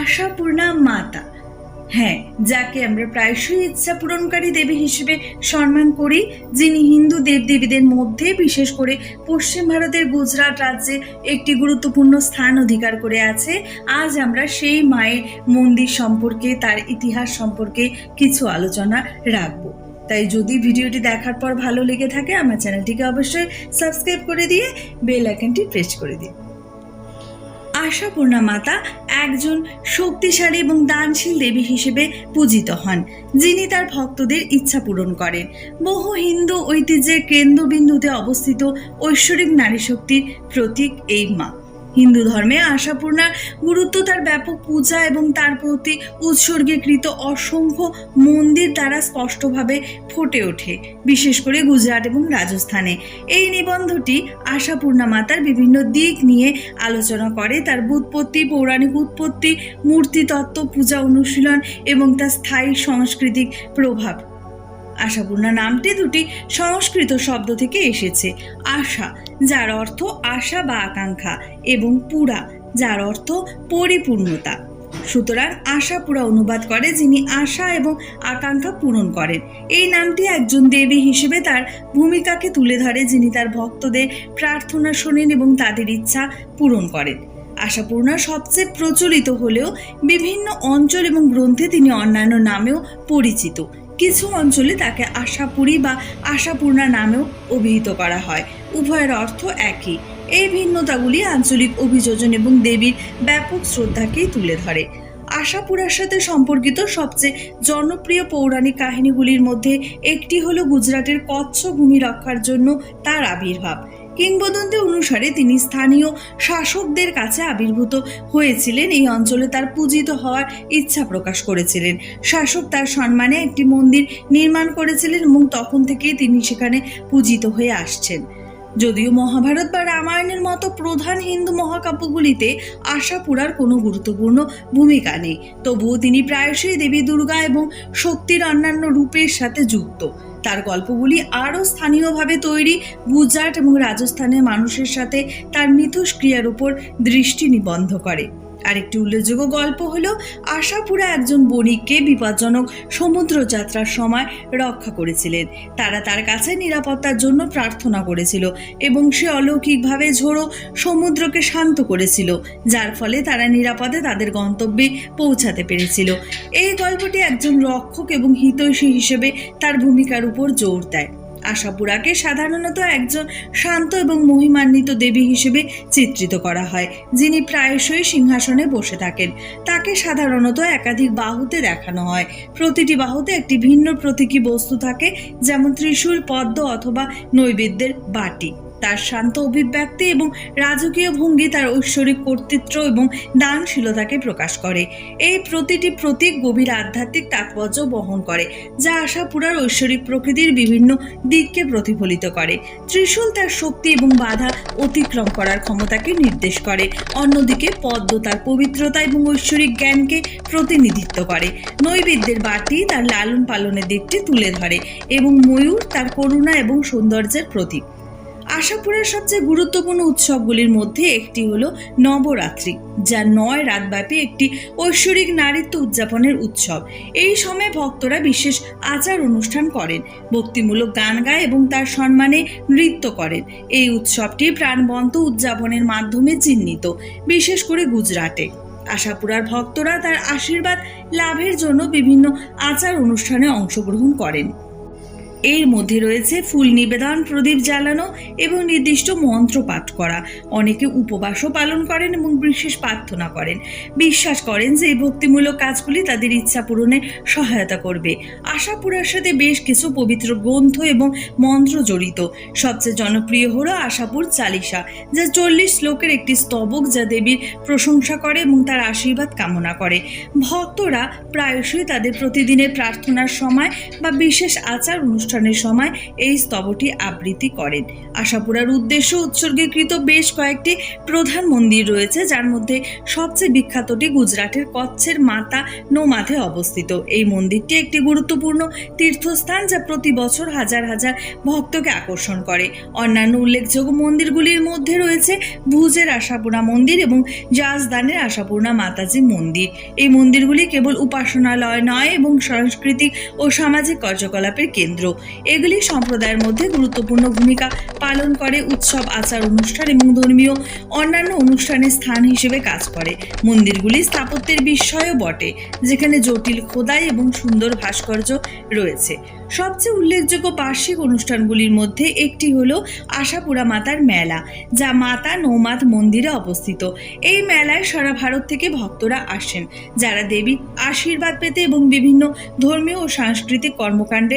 আশাপূর্ণা মাতা। হ্যাঁ যাকে আমরা প্রায়শই ইচ্ছা পূরণকারী দেবী হিসেবে সম্মান করি, যিনি হিন্দু দেবদেবীদের মধ্যে, বিশেষ করে পশ্চিম ভারতের গুজরাট রাজ্যে একটি গুরুত্বপূর্ণ স্থান অধিকার করে আছে। আজ আমরা সেই মায়ের মন্দির সম্পর্কে, তার ইতিহাস সম্পর্কে কিছু আলোচনা রাখব। তাই যদি ভিডিওটি দেখার পর ভালো লেগে থাকে, আমার চ্যানেলটিকে অবশ্যই সাবস্ক্রাইব করে দিয়ে বেল আইকনটি প্রেস করে দিন। আশাপূর্ণা মাতা একজন শক্তিশালী এবং দানশীল দেবী হিসেবে পূজিত হন, যিনি তার ভক্তদের ইচ্ছা পূরণ করেন। বহু হিন্দু ঐতিহ্যের কেন্দ্রবিন্দুতে অবস্থিত ঐশ্বরিক নারী শক্তির প্রতীক এই মা। হিন্দু ধর্মে আশাপূর্ণার গুরুত্ব, তার ব্যাপক পূজা এবং তার প্রতি উৎসর্গীকৃত অসংখ্য মন্দির দ্বারা স্পষ্টভাবে ফুটে ওঠে, বিশেষ করে গুজরাট এবং রাজস্থানে। এই নিবন্ধটি আশাপূর্ণা মাতার বিভিন্ন দিক নিয়ে আলোচনা করে। তার বুৎপত্তি, পৌরাণিক উৎপত্তি, মূর্তিতত্ত্ব, পূজা অনুশীলন এবং তার স্থায়ী সাংস্কৃতিক প্রভাব। আশাপূর্ণা নামটি দুটি সংস্কৃত শব্দ থেকে এসেছে। আশা, যার অর্থ আশা বা আকাঙ্ক্ষা, এবং পুরা, যার অর্থ পরিপূর্ণতা। সুতরাং আশাপুরা অনুবাদ করে যিনি আশা এবং আকাঙ্ক্ষা পূরণ করেন। এই নামটি একজন দেবী হিসেবে তার ভূমিকাকে তুলে ধরে যিনি তার ভক্তদের প্রার্থনা শোনেন এবং তাদের ইচ্ছা পূরণ করেন। আশাপূর্ণা সবচেয়ে প্রচলিত হলেও বিভিন্ন অঞ্চল এবং গ্রন্থে তিনি অন্যান্য নামেও পরিচিত। কিছু অঞ্চলে তাকে আশাপুরী বা আশাপূর্ণা নামেও অভিহিত করা হয়। উভয়ের অর্থ একই। এই ভিন্নতাগুলি আঞ্চলিক অভিযোজন এবং দেবীর ব্যাপক শ্রদ্ধাকেই তুলে ধরে। আশাপুরার সাথে সম্পর্কিত সবচেয়ে জনপ্রিয় পৌরাণিক কাহিনীগুলির মধ্যে একটি হলো গুজরাটের কচ্ছ ভূমি রক্ষার জন্য তার আবির্ভাব। কিংবদন্তি অনুসারে তিনি স্থানীয় শাসকদের কাছে আবির্ভূত হয়েছিলেন। এই অঞ্চলে তার পূজিত হওয়ার ইচ্ছা প্রকাশ করেছিলেন। শাসক তার সম্মানে একটি মন্দির নির্মাণ করেছিলেন এবং তখন থেকেই তিনি সেখানে পূজিত হয়ে আসছেন। যদিও মহাভারত বা রামায়ণের মতো প্রধান হিন্দু মহাকাব্যগুলিতে আশাপুরার কোনো গুরুত্বপূর্ণ ভূমিকা নেই। তবুও তিনি প্রায়শই দেবী দুর্গা এবং শক্তির অন্যান্য রূপের সাথে যুক্ত। তার গল্পগুলি আরও স্থানীয়ভাবে তৈরি। গুজরাট এবং রাজস্থানের মানুষের সাথে তার মিথস্ক্রিয়ার উপর দৃষ্টি নিবন্ধ করে। আরেকটি উল্লেখযোগ্য গল্প হলো আশাপুরা একজন বণিককে বিপজ্জনক সমুদ্র যাত্রার সময় রক্ষা করেছিলেন। তারা তার কাছে নিরাপত্তার জন্য প্রার্থনা করেছিল এবং সে অলৌকিকভাবে ঝোড়ো সমুদ্রকে শান্ত করেছিল, যার ফলে তারা নিরাপদে তাদের গন্তব্যে পৌঁছাতে পেরেছিল। এই গল্পটি একজন রক্ষক এবং হিতৈষী হিসেবে তার ভূমিকার উপর জোর দেয়। আশাপুরাকে সাধারণত একজন শান্ত এবং মহিমান্বিত দেবী হিসেবে চিত্রিত করা হয়, যিনি প্রায়শই সিংহাসনে বসে থাকেন। তাকে সাধারণত একাধিক বাহুতে দেখানো হয়। প্রতিটি বাহুতে একটি ভিন্ন প্রতীকী বস্তু থাকে, যেমন ত্রিশূল, পদ্ম অথবা নৈবেদ্যের বাটি। তার শান্ত অভিব্যক্তি এবং রাজকীয় ভঙ্গি তার ঐশ্বরিক কর্তৃত্ব এবং দানশীলতাকে প্রকাশ করে। এই প্রতিটি প্রতীক গভীর আধ্যাত্মিক তাৎপর্য বহন করে, যা আশাপুরার ঐশ্বরিক প্রকৃতির বিভিন্ন দিককে প্রতিফলিত করে। ত্রিশূল তার শক্তি এবং বাধা অতিক্রম করার ক্ষমতাকে নির্দেশ করে, অন্যদিকে পদ্ম তার পবিত্রতা এবং ঐশ্বরিক জ্ঞানকে প্রতিনিধিত্ব করে। নৈবেদ্যের বাটি তার লালন পালনের দিকটি তুলে ধরে এবং ময়ূর তার করুণা এবং সৌন্দর্যের প্রতীক। আশাপুরের সবচেয়ে গুরুত্বপূর্ণ উৎসবগুলির মধ্যে একটি হলো নবরাত্রি, যা নয় রাতব্যাপী একটি ঐশ্বরিক নারীত্ব উদযাপনের উৎসব। এই সময় ভক্তরা বিশেষ আচার অনুষ্ঠান করেন, ভক্তিমূলক গান গায় এবং তার সম্মানে নৃত্য করেন। এই উৎসবটি প্রাণবন্ত উদযাপনের মাধ্যমে চিহ্নিত, বিশেষ করে গুজরাটে। আশাপুরার ভক্তরা তার আশীর্বাদ লাভের জন্য বিভিন্ন আচার অনুষ্ঠানে অংশগ্রহণ করেন। এর মধ্যে রয়েছে ফুল নিবেদন, প্রদীপ জ্বালানো এবং নির্দিষ্ট মন্ত্র পাঠ করা। অনেকে উপবাসও পালন করেন এবং বিশেষ প্রার্থনা করেন। বিশ্বাস করেন যে এই ভক্তিমূলক কাজগুলি তাদের ইচ্ছা পূরণে সহায়তা করবে। আশাপুরার সাথে বেশ কিছু পবিত্র গ্রন্থ এবং মন্ত্র জড়িত। সবচেয়ে জনপ্রিয় হলো আশাপুর চালিসা যা চল্লিশ শ্লোকের একটি স্তবক যা দেবীর প্রশংসা করে এবং তার আশীর্বাদ কামনা করে। ভক্তরা প্রায়শই তাদের প্রতিদিনের প্রার্থনার সময় বা বিশেষ আচার অনুষ্ঠান অনুষ্ঠানের সময় এই স্তবটি আবৃত্তি করেন। আশাপুরার উদ্দেশ্য উৎসর্গীকৃত বেশ কয়েকটি প্রধান মন্দির রয়েছে, যার মধ্যে সবচেয়ে বিখ্যাতটি গুজরাটের কচ্ছের মাতা নোমাধে অবস্থিত। এই মন্দিরটি একটি গুরুত্বপূর্ণ তীর্থস্থান যা প্রতি বছর হাজার হাজার ভক্তকে আকর্ষণ করে। অন্যান্য উল্লেখযোগ্য মন্দিরগুলির মধ্যে রয়েছে ভুজের আশাপুরা মন্দির এবং জাজদানের আশাপূর্ণা মাতাজি মন্দির। এই মন্দিরগুলি কেবল উপাসনালয় নয়, এবং সাংস্কৃতিক ও সামাজিক কার্যকলাপের কেন্দ্র। এগুলি সম্প্রদায়ের মধ্যে গুরুত্বপূর্ণ ভূমিকা পালন করে, উৎসব, আচার, অনুষ্ঠান এবং ধর্মীয় অন্যান্য অনুষ্ঠানের স্থান হিসেবে কাজ করে। মন্দিরগুলি স্থাপত্যের বিস্ময়ও বটে, যেখানে জটিল খোদাই এবং সুন্দর ভাস্কর্য রয়েছে। সবচেয়ে উল্লেখযোগ্য বার্ষিক অনুষ্ঠানগুলির মধ্যে একটি হল আশাপুরা মাতার মেলা, যা মাতা নৌমাত মন্দিরে অবস্থিত। এই মেলায় সারা ভারত থেকে ভক্তরা আসেন, যারা দেবীর আশীর্বাদ পেতে এবং বিভিন্ন ধর্মীয় ও সাংস্কৃতিক কর্মকাণ্ডে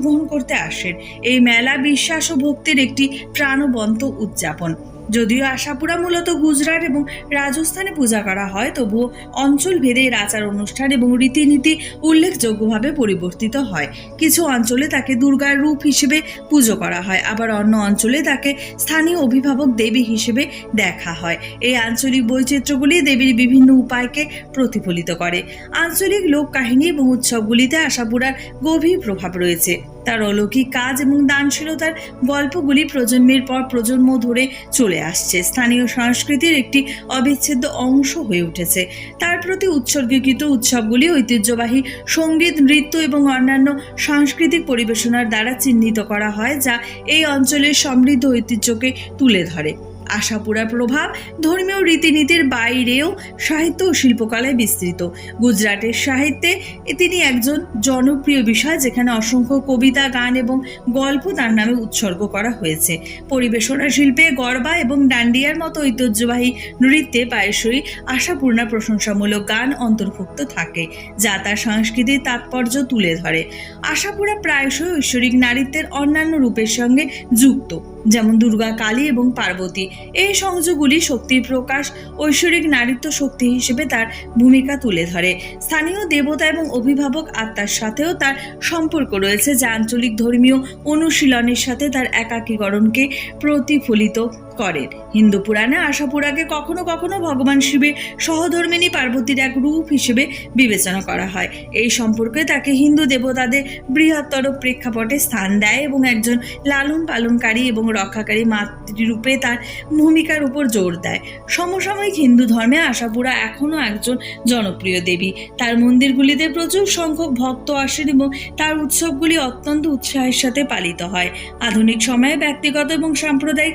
অংশগ্রহণ করতে আসেন। এই মেলা বিশ্বাস ও ভক্তির একটি প্রাণবন্ত উদযাপন। যদিও আশাপুরা মূলত গুজরাট এবং রাজস্থানে পূজা করা হয়, তবুও অঞ্চল ভেদে এর আচার অনুষ্ঠান এবং রীতিনীতি উল্লেখযোগ্যভাবে পরিবর্তিত হয়। কিছু অঞ্চলে তাকে দুর্গার রূপ হিসেবে পুজো করা হয়, আবার অন্য অঞ্চলে তাকে স্থানীয় অভিভাবক দেবী হিসেবে দেখা হয়। এই আঞ্চলিক বৈচিত্র্যগুলি দেবীর বিভিন্ন উপায়কে প্রতিফলিত করে। আঞ্চলিক লোক কাহিনী এবং উৎসবগুলিতে আশাপুরার গভীর প্রভাব রয়েছে। তার অলৌকিক কাজ এবং দানশীলতার গল্পগুলি প্রজন্মের পর প্রজন্ম ধরে চলে আসছে। স্থানীয় সংস্কৃতির একটি অবিচ্ছেদ্য অংশ হয়ে উঠেছে। তার প্রতি উৎসর্গীকৃত উৎসবগুলি ঐতিহ্যবাহী সংগীত, নৃত্য এবং অন্যান্য সাংস্কৃতিক পরিবেশনার দ্বারা চিহ্নিত করা হয়, যা এই অঞ্চলের সমৃদ্ধ ঐতিহ্যকে তুলে ধরে। আশাপুরার প্রভাব ধর্মীয় রীতিনীতির বাইরেও সাহিত্য ও শিল্পকলায় বিস্তৃত। গুজরাটের সাহিত্যে তিনি একজন জনপ্রিয় বিষয়, যেখানে অসংখ্য কবিতা, গান এবং গল্প তার নামে উৎসর্গ করা হয়েছে। পরিবেশনা শিল্পে গরবা এবং ডান্ডিয়ার মতো ঐতিহ্যবাহী নৃত্যে প্রায়শই আশাপূর্ণা প্রশংসামূলক গান অন্তর্ভুক্ত থাকে, যা তার সাংস্কৃতিক তাৎপর্য তুলে ধরে। আশাপুরা প্রায়শই ঐশ্বরিক নারীত্বের অন্যান্য রূপের সঙ্গে যুক্ত। যেমন দুর্গা, কালী এবং পার্বতী। এই সংযোগগুলি শক্তির প্রকাশ, ঐশ্বরিক নারীত্ব শক্তি হিসেবে তার ভূমিকা তুলে ধরে। স্থানীয় দেবতা এবং অভিভাবক আত্মার সাথেও তার সম্পর্ক রয়েছে, যা আঞ্চলিক ধর্মীয় অনুশীলনের সাথে তার একাকীকরণকে প্রতিফলিত করেন। হিন্দু পুরাণে আশাপুরাকে কখনো কখনো ভগবান শিবের সহধর্মিনী পার্বতীর এক রূপ হিসেবে বিবেচনা করা হয়। এই সম্পর্কে তাকে হিন্দু দেবতাদের বৃহত্তর প্রেক্ষাপটে স্থান দেয় এবং একজন লালন পালনকারী এবং রক্ষাকারী মাতৃরূপে তার ভূমিকার উপর জোর দেয়। সমসাময়িক হিন্দু ধর্মে আশাপুরা এখনও একজন জনপ্রিয় দেবী। তার মন্দিরগুলিতে প্রচুর সংখ্যক ভক্ত আসেন এবং তার উৎসবগুলি অত্যন্ত উৎসাহের সাথে পালিত হয়। আধুনিক সময়ে ব্যক্তিগত এবং সাম্প্রদায়িক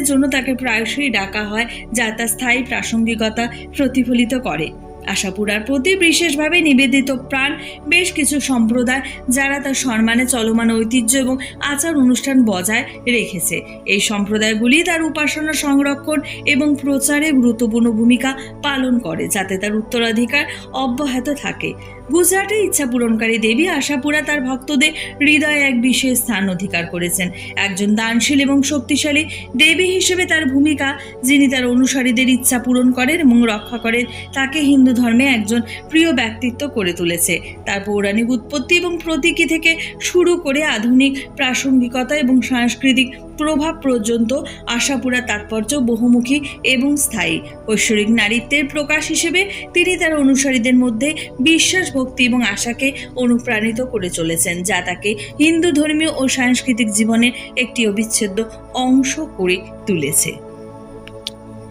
কল্যাণের জন্য তাকে প্রায়শই ডাকা হয় যা তার স্থায়ী প্রাসঙ্গিকতা প্রতিফলিত করে। আশাপুরার প্রতি বিশেষভাবে নিবেদিত প্রাণ বেশ কিছু সম্প্রদায় যারা তার সম্মানে চলমান ঐতিহ্য এবং আচার অনুষ্ঠান বজায় রেখেছে। এই সম্প্রদায়গুলি তার উপাসনা সংরক্ষণ এবং প্রচারে গুরুত্বপূর্ণ ভূমিকা পালন করে, যাতে তার উত্তরাধিকার অব্যাহত থাকে। গুজরাটে ইচ্ছা পূরণকারী দেবী আশাপুরা তার ভক্তদের হৃদয়ে এক বিশেষ স্থান অধিকার করেছেন। একজন দানশীল এবং শক্তিশালী দেবী হিসেবে তার ভূমিকা, যিনি তার অনুসারীদের ইচ্ছা পূরণ করেন এবং রক্ষা করেন, তাকে হিন্দু ধর্মে একজন প্রিয় ব্যক্তিত্ব করে তুলেছে। তার পৌরাণিক উৎপত্তি এবং প্রতীকী থেকে শুরু করে আধুনিক, প্রাসঙ্গিকতা এবং সাংস্কৃতিক প্রভাব পর্যন্ত আশাপুরা তাৎপর্য বহুমুখী এবং স্থায়ী। ঐশ্বরিক নারীত্বের প্রকাশ হিসেবে তিনি তার অনুসারীদের মধ্যে বিশ্বাস, ভক্তি এবং আশাকে অনুপ্রাণিত করে চলেছেন, যা তাকে হিন্দু ধর্মীয় ও সাংস্কৃতিক জীবনের একটি অবিচ্ছেদ্য অংশ করে তুলেছে।